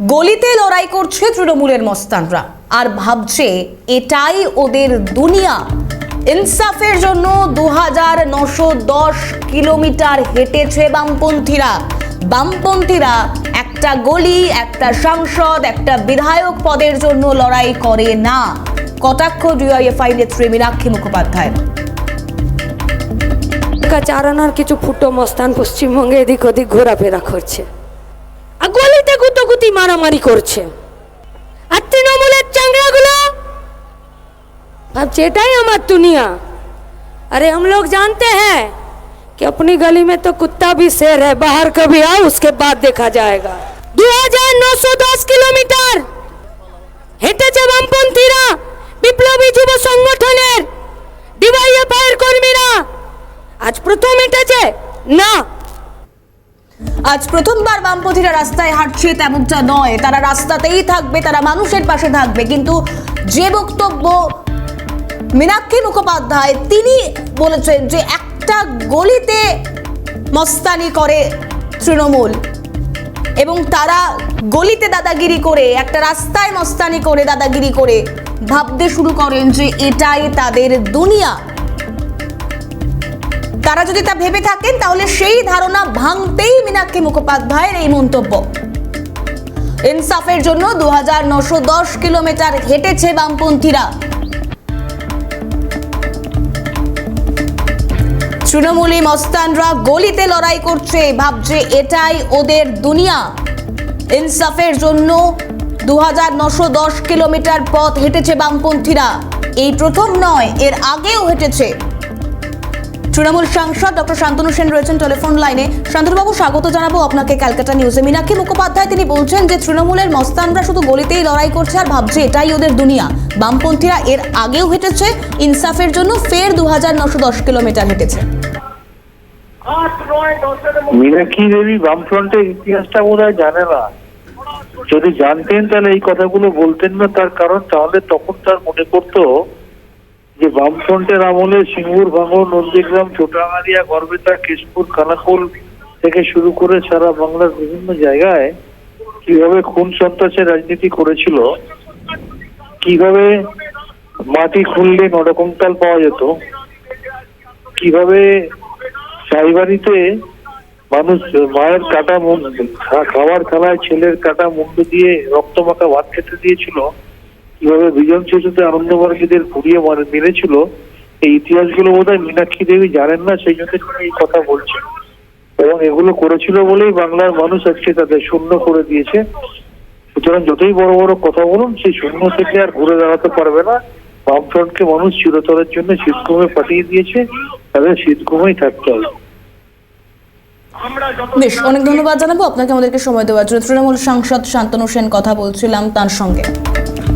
গলিতে লড়াই করছে তৃণমূলের মস্তানরা আর ভাবছে এটাই ওদের দুনিয়া। ইনসাফের জন্য দু হাজার নশো দশ কিলোমিটার হেঁটেছে বামপন্থীরা। বামপন্থীরা একটা গলি, একটা সাংসদ, একটা বিধায়ক পদের জন্য লড়াই করে না। কটাক্ষ ডিআইএফআই নেত্রী মীনাক্ষী মুখোপাধ্যায়। চারানার কিছু ফুটো মস্তান পশ্চিমবঙ্গে এদিক ওদিক ঘোরাফেরা করছে। গলিতে গুতগুতি মারামারি করছে আর তৃণমূলের চাংড়াগুলো ভাবছে এটাই আমার দুনিয়া अरे हम लोग जानते हैं कि अपनी गली में तो कुत्ता भी शेर है बाहर कभी आओ उसके बाद देखा जाएगा 2910 কিলোমিটার হেঁটেছে বামপন্থীরা বিপ্লবী যুব সংগঠনের ডিওয়াইএফআই এর কর্মীরা আজ প্রথম হেঁটেছে না আজ প্রথমবার বামপন্থীরা রাস্তায় হাঁটছে তেমনটা নয়। তারা রাস্তাতেই থাকবে, তারা মানুষের পাশে থাকবে। কিন্তু যে বক্তব্য মীনাক্ষী মুখোপাধ্যায় তিনি বলেছেন যে একটা গলিতে মস্তানি করে তৃণমূল এবং তারা গলিতে দাদাগিরি করে, একটা রাস্তায় মস্তানি করে, দাদাগিরি করে ভাবতে শুরু করেন যে এটাই তাদের দুনিয়া। তারা যদি তা ভেবে থাকেন, তাহলে সেই ধারণা ভাঙতেই মীনাক্ষী মুখোপাধ্যায়ের এই মন্তব্য। ইনসাফের জন্য দু কিলোমিটার হেঁটেছে বামপন্থীরা। তৃণমূলী মস্তানরা গলিতে লড়াই করছে, ভাবছে এটাই ওদের দুনিয়া। ইনসাফের জন্য দু কিলোমিটার পথ হেঁটেছে বামপন্থীরা। এই প্রথম নয়, এর আগেও হেঁটেছে। তৃণমূল সাংসদ ডক্টর শান্তনু সেন রয়েছেন টেলিফোন লাইনে। শান্তনুবাবু, স্বাগত জানাব আপনাকে ক্যালকাটা নিউজে। মীনাক্ষী মুখোপাধ্যায়, তিনি বলছেন যে তৃণমূলের মস্তানরা শুধু গলিতেই লড়াই করছে আর ভাবছে এটাই ওদের দুনিয়া। বামপন্থীরা এর আগেও হেঁটেছে, ইনসাফের জন্য ফের দু হাজার নশো দশ কিলোমিটার হেঁটেছে। মীনাক্ষী দেবী, বামফ্রন্টের ইতিহাসটা বোধ হয় জানে না। যদি জানতেন তাহলে এই কথাগুলো বলতেন না, তার কারণ তাহলে তখন তার মনে করতো যে বামফ্রন্টের আমলে সিঙ্গুর ভাঙর নন্দীগ্রাম ছোটাঙারিয়া গড়বেতা, কেশপুর, কানাকুল থেকে শুরু করে সারা বাংলার বিভিন্ন জায়গায় কীভাবে খুন সন্ত্রাসের রাজনীতি করেছিল, কীভাবে মাটি খুললে নরকঙ্কাল পাওয়া যেত, কীভাবে সাইবাড়িতে মানুষ মায়ের কাটা মুন্ড খা- খাবার খালায় ছেলের কাটা মুন্ড দিয়ে রক্ত মাখা ভাত খেতে দিয়েছিল কীভাবে বিজন শিশুতে আনন্দমার্গীদের পুড়িয়ে মার- মেরেছিল এই ইতিহাসগুলো বোধ হয় মীনাক্ষী দেবী জানেন না সেই জন্য তিনি এই কথা বলছেন। এবং এগুলো করেছিল বলেই বাংলার মানুষ আজকে তাদের শূন্য করে দিয়েছে। সুতরাং যতই বড় বড় কথা বলুন সেই শূন্য থেকে আর ঘুরে দাঁড়াতে পারবে না। বামফ্রন্টকে মানুষ চিরতরের জন্য শীতঘুমে পাঠিয়ে দিয়েছে তাদের শীতঘুমেই থাকতে হবে। বেশ অনেক ধন্যবাদ জানাব। আপনাকে আমাদেরকে সময় দেওয়ার জন্য। তৃণমূল সাংসদ শান্তনু সেন কথা বলছিলাম তার সঙ্গে।